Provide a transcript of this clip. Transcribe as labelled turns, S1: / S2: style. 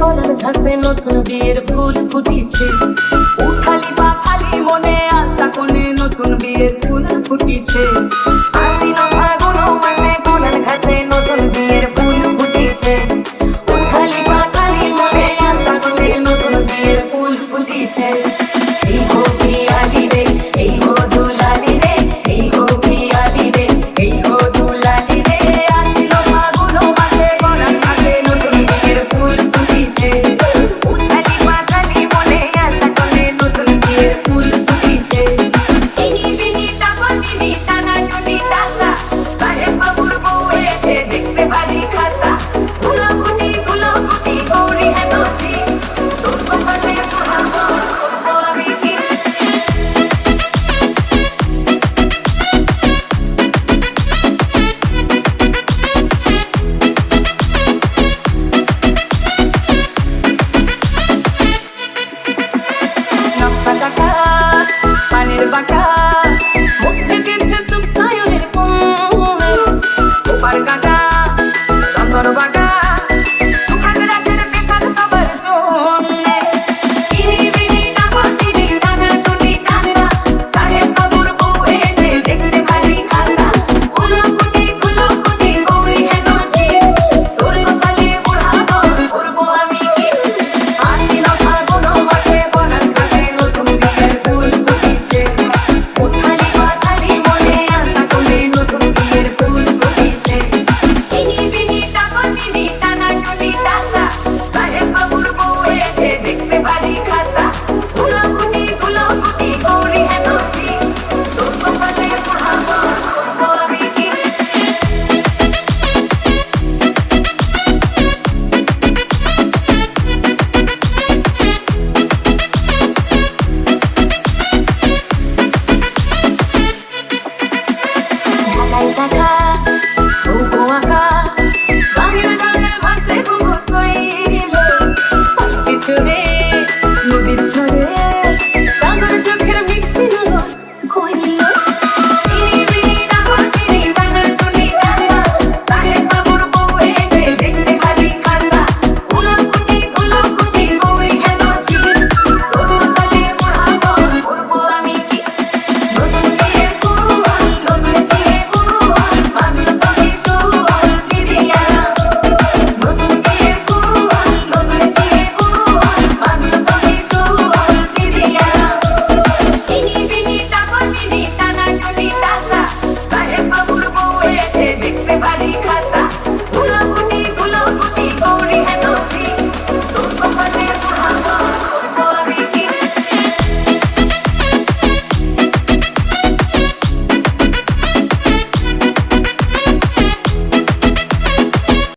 S1: করার ঝাঁসে নতুন বিয়ের ফুল ফুটিছে। I got